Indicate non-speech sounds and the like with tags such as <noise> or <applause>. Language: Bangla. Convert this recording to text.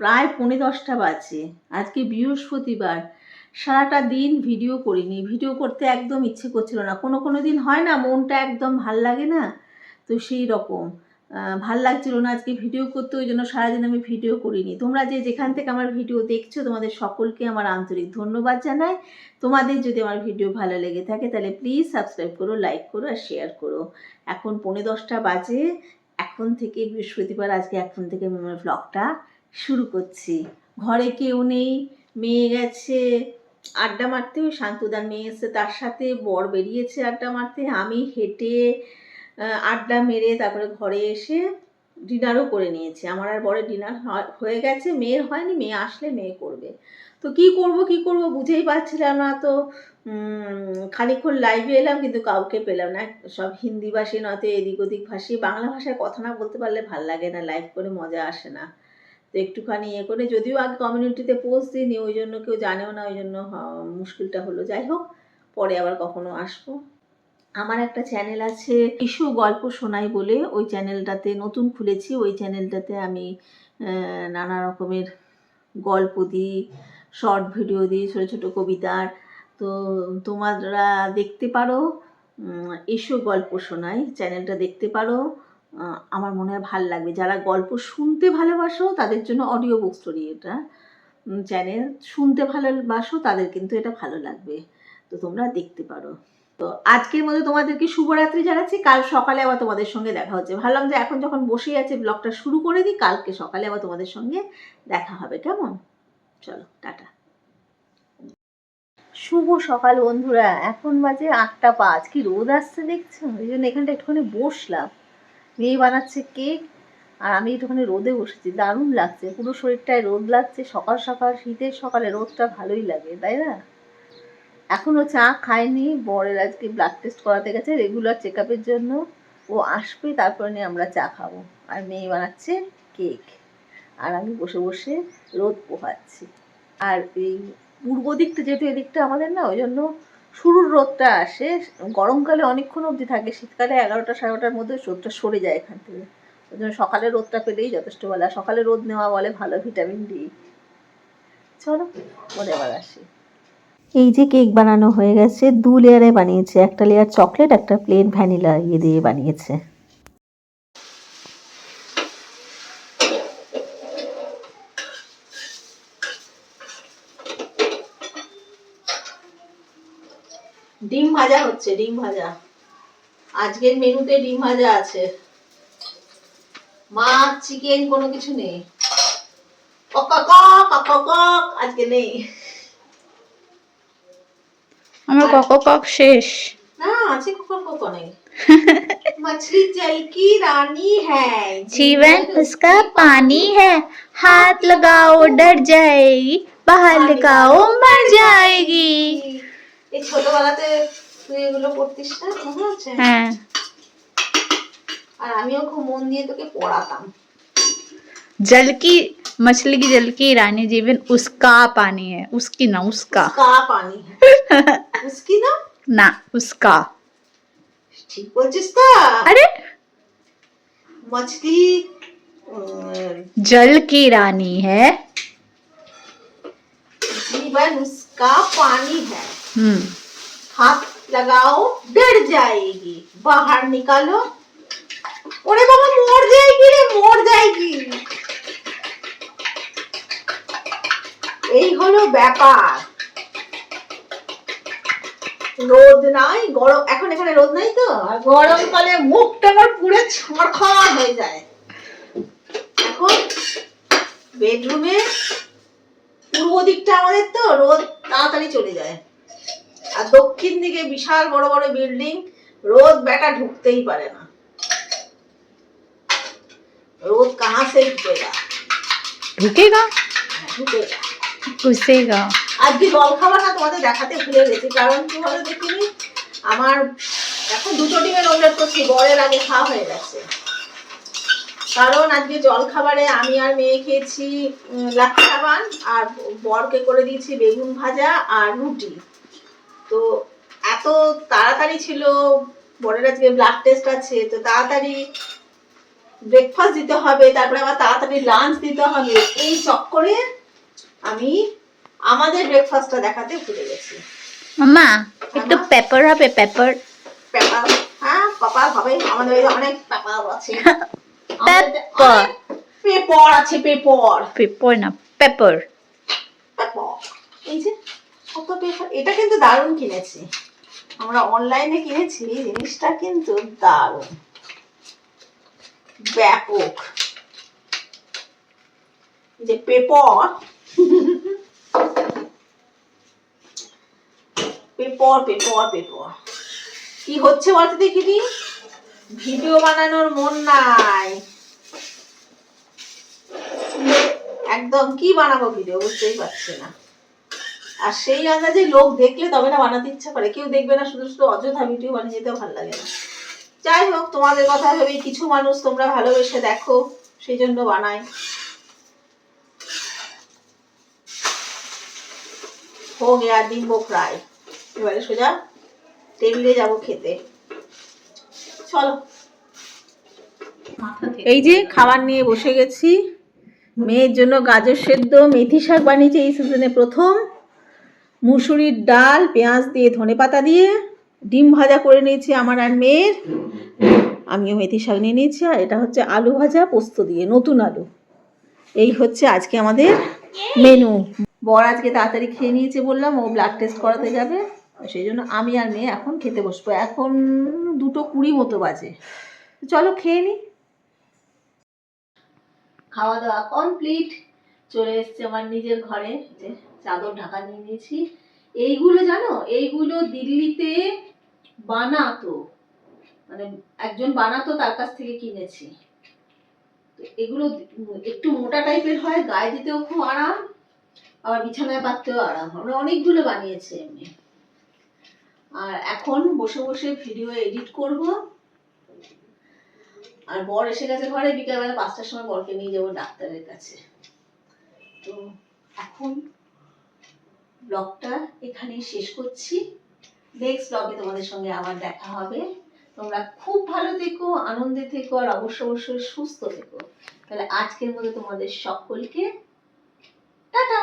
প্রায় পৌনে দশটা বাজে। আজকে বৃহস্পতিবার। সারাটা দিন ভিডিও করিনি। ভিডিও করতে একদম ইচ্ছে করছিল না। কোনো কোনো দিন হয় না, মনটা একদম ভালো লাগে না? তো সেই রকম। ভালো লাগছিল না আজকে ভিডিও করতে, ওই জন্য সারাদিন আমি ভিডিও করিনি। তোমরা যে যেখান থেকে আমার ভিডিও দেখছ, তোমাদের সকলকে আমার আন্তরিক ধন্যবাদ জানাই। তোমাদের যদি আমার ভিডিও ভালো লেগে থাকে, তাহলে প্লিজ সাবস্ক্রাইব করো লাইক করো আর শেয়ার করো। এখন পৌনে দশটা বাজে। এখন থেকে বৃহস্পতিবার, আজকে এখন থেকে আমি আমার ব্লগটা শুরু করছি। ঘরে কেউ নেই মেয়ে গেছে আড্ডা মারতে ওই শান্তদার মেয়ে এসে তার সাথে বর বেরিয়েছে আড্ডা মারতে আমি হেঁটে আড্ডা মেরে তারপরে ঘরে এসে ডিনারও করে নিয়েছি। আমার আর বরের ডিনার হয়ে গেছে মেয়ের হয়নি মেয়ে আসলে মেয়ে করবে। তো কি করব কি করব বুঝেই পাচ্ছিলাম না তো উম, খানিকক্ষণ লাইভে এলাম কিন্তু কাউকে পেলাম না। সব হিন্দি ভাষী নয়তো এদিক ওদিক ভাষী বাংলা ভাষায় কথা না বলতে পারলে ভালো লাগে না লাইভ করে মজা আসে না। তো একটুখানি ইয়ে করে, যদিও আগে কমিউনিটিতে পোস্ট দিইনি, ওই জন্য কেউ জানেও না, ওই জন্য মুশকিলটা হলো। যাই হোক, পরে আবার কখনো আসব। আমার একটা চ্যানেল আছে ইস্যু গল্প শোনাই বলে, ওই চ্যানেলটাতে নতুন খুলেছি, ওই চ্যানেলটাতে আমি নানা রকমের গল্প দিই শর্ট ভিডিও দিই, ছোটো ছোটো কবিতার। তো তোমরা দেখতে পারো এসো গল্প শোনাই চ্যানেলটা দেখতে পারো। আমার মনে হয় ভালো লাগবে। যারা গল্প শুনতে ভালোবাসো, তাদের জন্য অডিও বুক স্টোরি এটা। চ্যানেল শুনতে ভালোবাসো, তাদের কিন্তু এটা ভালো লাগবে। তো তোমরা দেখতে পারো। তো আজকের মধ্যে তোমাদেরকে শুভরাত্রি জানাচ্ছি। কাল সকালে আবার তোমাদের সঙ্গে দেখা হচ্ছে। ভাবলাম যে এখন যখন বসে আছে ব্লগটা শুরু করে দিই, কালকে সকালে আবার তোমাদের সঙ্গে দেখা হবে। কেমন? চলো, টাটা। শুভ সকাল বন্ধুরা। এখন বাজে আটটা পাঁচ। কি রোদ আসছে দেখছ? এই জন্য এখানটা একটুখানি বসলাম। মেয়ে বানাচ্ছে কেক, আর আমি একটুখানি রোদে বসেছি। দারুণ লাগছে, পুরো শরীরটায় রোদ লাগছে, সকাল সকাল, শীতের সকালে রোদটা ভালোই লাগে, তাই না? এখনও চা খায়নি বরের আজকে ব্লাড টেস্ট করাতে গেছে রেগুলার চেক জন্য। ও আসবে, তারপরে নিয়ে আমরা চা খাব। আর মেয়ে বানাচ্ছে কেক। আর আমি বসে বসে রোদ পোহাচ্ছি। আর এই পূর্ব দিকটা যেহেতু এদিকটা আমাদের না, ওই জন্য শুরুর রোদটা আসে, গরমকালে অনেকক্ষণ অবধি থাকে, শীতকালে এগারোটা সাড়েটার মধ্যে রোদটা সরে যায় এখান থেকে। ওই জন্য সকালে রোদটা পেলেই যথেষ্ট বলে। আর সকালে রোদ নেওয়া বলে ভালো ভিটামিন ডি। চলো, পরে আবার আসি। এই যে কেক বানানো হয়ে গেছে, দু লেয়ারে বানিয়েছে। একটা লেয়ার চকলেট একটা প্লেন ভ্যানিলা ইয়ে দিয়ে বানিয়েছে। ডিম ভাজা হচ্ছে ডিম ভাজা আজকের মেনুতে ডিম ভাজা আছে মাছ চিকেন কোনো কিছু নেই cock cock cock cock cock আজকে নেই আমার কক কক শেষ না আছে কক কক নেই मछली जल की रानी है जीवन उसका पानी है हाथ लगाओ डर जाएगी बाहर लगाओ मर जाएगी এই ছোটবেলাতে তুই এগুলো পড়তিস না মনে আছে হ্যাঁ আর আমিও খুব মন দিয়ে তোকে পড়াতাম जल की मछली की जल की रानी जीवन उसका पानी है उसकी ना उसका কা পানি উসকি না ना उसका ঠিক বলছিস তো अरे मछली अम, जल की रानी है जीवन उसका पानी है हम्म हाथ लगाओ डर जाएगी बाहर निकालो ওরে বাবা মর যায়গি রে মর যায়গি এই হলো ব্যাপার রোদ নাই গরম এখন এখানে রোদ নাই তো আর গরমকালে মুখটা আমার পুরো ছড়খড় হয়ে যায় এখন বেডরুমে পূর্ব দিকটা আমাদের তো রোদ তাড়াতাড়ি চলে যায় আর দক্ষিণ দিকে বিশাল বড় বড় বিল্ডিং রোদ বেটা ঢুকতেই পারে না। রোদ কাহা সে ঢুকেগা? ঢুকেগা? হ্যাঁ, ঢুকেগা। ঘুষেগা আজকে জলখাবারটা তোমাদের দেখাতে ভুলে গেছি কারণ কি বলো দেখিনি আমার এখন দুটো ডিমের অমলেট করছি বরের আগে খাওয়া হয়ে গেছে। কারণ আজকে জলখাবারে আমি আর মেয়ে খেয়েছি লাক্ষাবান আর বরকে করে দিয়েছি বেগুন ভাজা আর রুটি। তো এত তাড়াতাড়ি ছিল বরের আজকে ব্লাড টেস্ট আছে তো তাড়াতাড়ি ব্রেকফাস্ট দিতে হবে তারপরে আবার তাড়াতাড়ি লাঞ্চ দিতে হবে এই চক্করে আমি আমাদের ব্রেকফাস্টটা দেখাতে ভুলে গেছি। মাম্মা একটু পেপার হবে পেপার পেপার হ্যাঁ পাপা হবে আমাদের অনেক পেপার <laughs> আছে। Pepper. পেপর আছে পেপর পেপার না পেপার পেপর এই যে কত পেপার এটা কিন্তু দারুণ কিনেছি। আমরা অনলাইনে কিনেছি, জিনিসটা কিন্তু দারুণ। ব্যাপক। যে পেপর পেপর পেপর পেপর। কি হচ্ছে বলতে দেখিনি? ভিডিও বানানোর মন নাই। একদম কি বানাবো ভিডিও বুঝতেই পারছি না। আর সেই আন্দাজে লোক দেখলে তবে না বানাতে ইচ্ছা করে। কেউ দেখবে না শুধু শুধু অযথা ভিডিও বানিয়ে যেতেও ভালো লাগে না। যাই হোক তোমাদের কথা ভেবেই কিছু মানুষ তোমরা ভালোবেসে দেখো সেই জন্য বানাই। হো গিয়া ডিম্বো ফ্রাই এবারে সোজা টেবিলে যাব খেতে। চলো। এই যে খাবার নিয়ে বসে গেছি। মেয়ের জন্য গাজর সেদ্ধ মেথি শাক বানিয়েছি এই সিজনে প্রথম। মুসুরির ডাল, পেঁয়াজ দিয়ে ধনে পাতা দিয়ে ডিম ভাজা করে নিয়েছি আমার আর মেয়ের। আমিও মেথি শাক নিয়ে নিয়েছি আর এটা হচ্ছে আলু ভাজা, পোস্ত দিয়ে, নতুন আলু। এই হচ্ছে আজকে আমাদের মেনু। বর আজকে তাড়াতাড়ি খেয়ে নিয়েছে বললাম, ও ব্লাড টেস্ট করাতে যাবে। সেই জন্য আমি আর মেয়ে এখন খেতে বসবো। এখন দুটো কুড়ি মতো বাজে। চলো খেয়ে নিই খাওয়া দাওয়া কমপ্লিট চলে এসেছে আমার নিজের ঘরে। চাদর ঢাকা নিয়ে নিয়েছি এইগুলো জানো? এইগুলো দিল্লিতে বানাতো। মানে একজন বানাতো, তার কাছ থেকে কিনেছি। এগুলো একটু মোটা টাইপের হয়, গায়ে দিতেও খুব আরাম, আবার বিছানায় পাততেও আরাম। আমরা অনেকগুলো বানিয়েছি এমনি। আর এখন বসে বসে ভিডিও এডিট করব। আর বর এসে গেছে ঘরে, বিকেলবেলা পাঁচটার সময় বরকে নিয়ে যাব ডাক্তারের কাছে। তো এখন ব্লগটা এখানেই শেষ করছি। নেক্সট ব্লগে তোমাদের সঙ্গে আবার দেখা হবে। তোমরা খুব ভালো থেকো, আনন্দে থেকো, আর অবশ্য অবশ্যই সুস্থ থেকো। তাহলে আজকের মতো তোমাদের সকলকে টাটা!